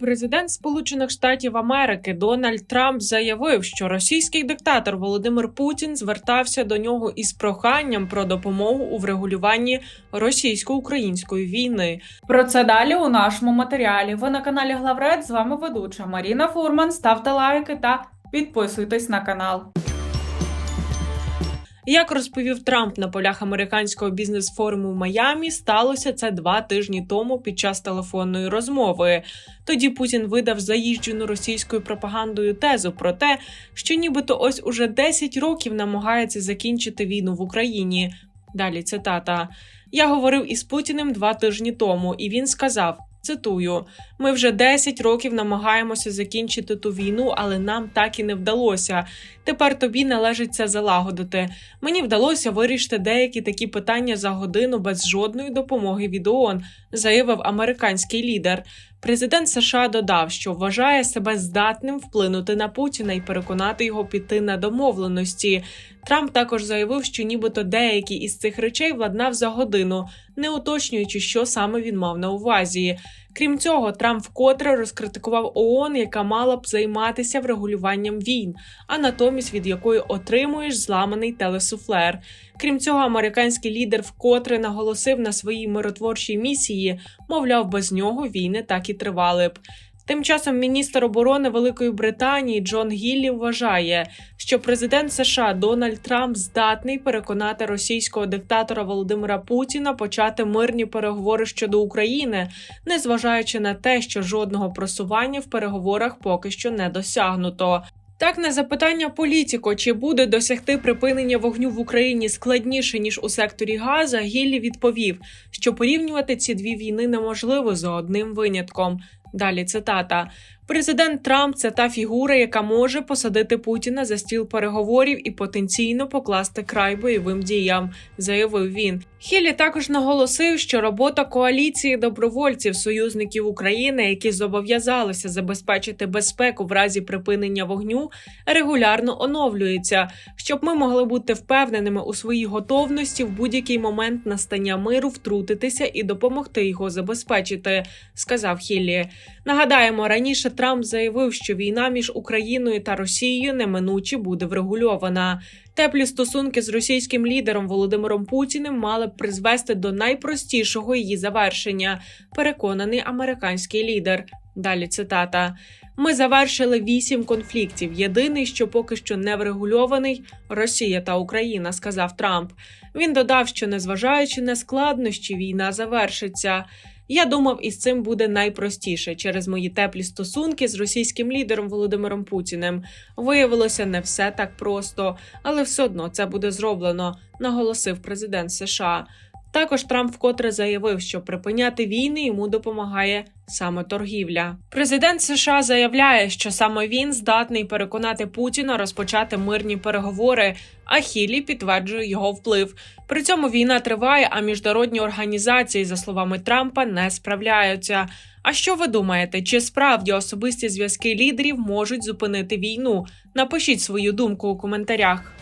Президент Сполучених Штатів Америки Дональд Трамп заявив, що російський диктатор Володимир Путін звертався до нього із проханням про допомогу у врегулюванні російсько-української війни. Про це далі у нашому матеріалі. Ви на каналі Главред. З вами ведуча Маріна Фурман. Ставте лайки та підписуйтесь на канал. Як розповів Трамп на полях американського бізнес-форуму в Майамі, сталося це два тижні тому під час телефонної розмови. Тоді Путін видав заїжджену російською пропагандою тезу про те, що нібито ось уже 10 років намагається закінчити війну в Україні. Далі цитата: Я говорив із Путіним два тижні тому, і він сказав. Цитую: ми вже 10 років намагаємося закінчити ту війну, але нам так і не вдалося. Тепер тобі належить це залагодити. Мені вдалося вирішити деякі такі питання за годину без жодної допомоги від ООН, заявив американський лідер. Президент США додав, що вважає себе здатним вплинути на Путіна і переконати його піти на домовленості. Трамп також заявив, що нібито деякі із цих речей владнав за годину, не уточнюючи, що саме він мав на увазі. Крім цього, Трамп вкотре розкритикував ООН, яка мала б займатися врегулюванням війн, а натомість від якої отримуєш зламаний телесуфлер. Крім цього, американський лідер вкотре наголосив на своїй миротворчій місії, мовляв, без нього війни так і тривали б. Тим часом міністр оборони Великої Британії Джон Гіллі вважає, що президент США Дональд Трамп здатний переконати російського диктатора Володимира Путіна почати мирні переговори щодо України, незважаючи на те, що жодного просування в переговорах поки що не досягнуто. Так, на запитання політико, чи буде досягти припинення вогню в Україні складніше ніж у секторі Газа, Гіллі відповів, що порівнювати ці дві війни неможливо за одним винятком. Далі цитата: Президент Трамп це та фігура, яка може посадити Путіна за стіл переговорів і потенційно покласти край бойовим діям, заявив він. Хілі також наголосив, що робота коаліції добровольців союзників України, які зобов'язалися забезпечити безпеку в разі припинення вогню, регулярно оновлюється, щоб ми могли бути впевненими у своїй готовності в будь-який момент настання миру втрутитися і допомогти його забезпечити, сказав Хіллі. Нагадаємо, раніше Трамп заявив, що війна між Україною та Росією неминуче буде врегульована. Теплі стосунки з російським лідером Володимиром Путіним мали б призвести до найпростішого її завершення. Переконаний американський лідер. Далі цитата: Ми завершили вісім конфліктів. Єдиний, що поки що не врегульований Росія та Україна, сказав Трамп. Він додав, що незважаючи на складнощі, війна завершиться. Я думав, із цим буде найпростіше через мої теплі стосунки з російським лідером Володимиром Путіним. Виявилося не все так просто, але все одно це буде зроблено, наголосив президент США. Також Трамп вкотре заявив, що припиняти війни йому допомагає саме торгівля. Президент США заявляє, що саме він здатний переконати Путіна розпочати мирні переговори. А Хілі підтверджує його вплив. При цьому війна триває, а міжнародні організації, за словами Трампа, не справляються. А що ви думаєте, чи справді особисті зв'язки лідерів можуть зупинити війну? Напишіть свою думку у коментарях.